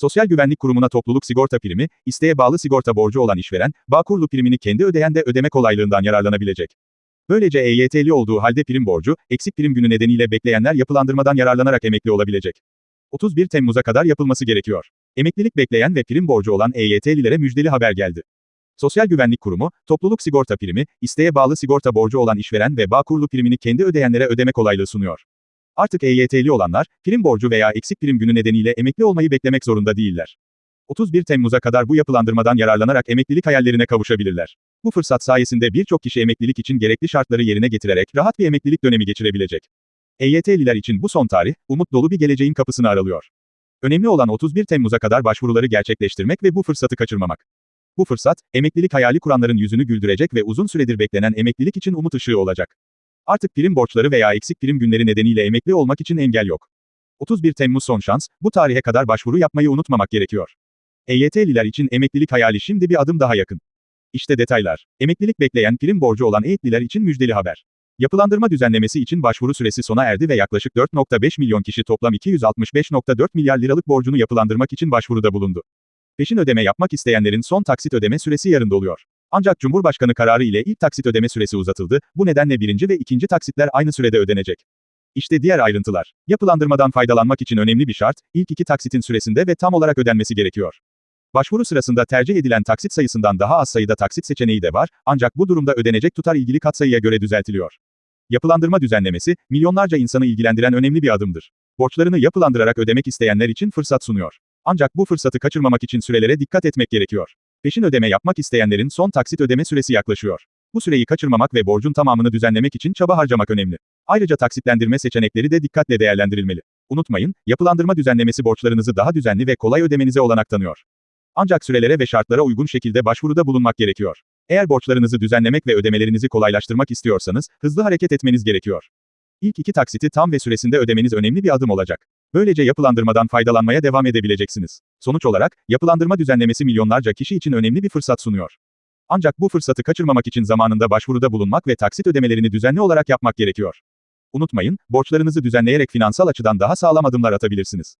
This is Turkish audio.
Sosyal Güvenlik Kurumu'na topluluk sigorta primi, isteğe bağlı sigorta borcu olan işveren, Bağkurlu primini kendi ödeyen de ödeme kolaylığından yararlanabilecek. Böylece EYT'li olduğu halde prim borcu, eksik prim günü nedeniyle bekleyenler yapılandırmadan yararlanarak emekli olabilecek. 31 Temmuz'a kadar yapılması gerekiyor. Emeklilik bekleyen ve prim borcu olan EYT'lilere müjdeli haber geldi. Sosyal Güvenlik Kurumu, topluluk sigorta primi, isteğe bağlı sigorta borcu olan işveren ve Bağkurlu primini kendi ödeyenlere ödeme kolaylığı sunuyor. Artık EYT'li olanlar, prim borcu veya eksik prim günü nedeniyle emekli olmayı beklemek zorunda değiller. 31 Temmuz'a kadar bu yapılandırmadan yararlanarak emeklilik hayallerine kavuşabilirler. Bu fırsat sayesinde birçok kişi emeklilik için gerekli şartları yerine getirerek rahat bir emeklilik dönemi geçirebilecek. EYT'liler için bu son tarih, umut dolu bir geleceğin kapısını aralıyor. Önemli olan 31 Temmuz'a kadar başvuruları gerçekleştirmek ve bu fırsatı kaçırmamak. Bu fırsat, emeklilik hayali kuranların yüzünü güldürecek ve uzun süredir beklenen emeklilik için umut ışığı olacak. Artık prim borçları veya eksik prim günleri nedeniyle emekli olmak için engel yok. 31 Temmuz son şans, bu tarihe kadar başvuru yapmayı unutmamak gerekiyor. EYT'liler için emeklilik hayali şimdi bir adım daha yakın. İşte detaylar. Emeklilik bekleyen prim borcu olan EYT'liler için müjdeli haber. Yapılandırma düzenlemesi için başvuru süresi sona erdi ve yaklaşık 4.5 milyon kişi toplam 265.4 milyar liralık borcunu yapılandırmak için başvuruda bulundu. Peşin ödeme yapmak isteyenlerin son taksit ödeme süresi yarın doluyor. Ancak Cumhurbaşkanı kararı ile ilk taksit ödeme süresi uzatıldı, bu nedenle birinci ve ikinci taksitler aynı sürede ödenecek. İşte diğer ayrıntılar. Yapılandırmadan faydalanmak için önemli bir şart, ilk iki taksitin süresinde ve tam olarak ödenmesi gerekiyor. Başvuru sırasında tercih edilen taksit sayısından daha az sayıda taksit seçeneği de var, ancak bu durumda ödenecek tutar ilgili katsayıya göre düzeltiliyor. Yapılandırma düzenlemesi, milyonlarca insanı ilgilendiren önemli bir adımdır. Borçlarını yapılandırarak ödemek isteyenler için fırsat sunuyor. Ancak bu fırsatı kaçırmamak için sürelere dikkat etmek gerekiyor. Peşin ödeme yapmak isteyenlerin son taksit ödeme süresi yaklaşıyor. Bu süreyi kaçırmamak ve borcun tamamını düzenlemek için çaba harcamak önemli. Ayrıca taksitlendirme seçenekleri de dikkatle değerlendirilmeli. Unutmayın, yapılandırma düzenlemesi borçlarınızı daha düzenli ve kolay ödemenize olanak tanıyor. Ancak sürelere ve şartlara uygun şekilde başvuruda bulunmak gerekiyor. Eğer borçlarınızı düzenlemek ve ödemelerinizi kolaylaştırmak istiyorsanız, hızlı hareket etmeniz gerekiyor. İlk iki taksiti tam ve süresinde ödemeniz önemli bir adım olacak. Böylece yapılandırmadan faydalanmaya devam edebileceksiniz. Sonuç olarak, yapılandırma düzenlemesi milyonlarca kişi için önemli bir fırsat sunuyor. Ancak bu fırsatı kaçırmamak için zamanında başvuruda bulunmak ve taksit ödemelerini düzenli olarak yapmak gerekiyor. Unutmayın, borçlarınızı düzenleyerek finansal açıdan daha sağlam adımlar atabilirsiniz.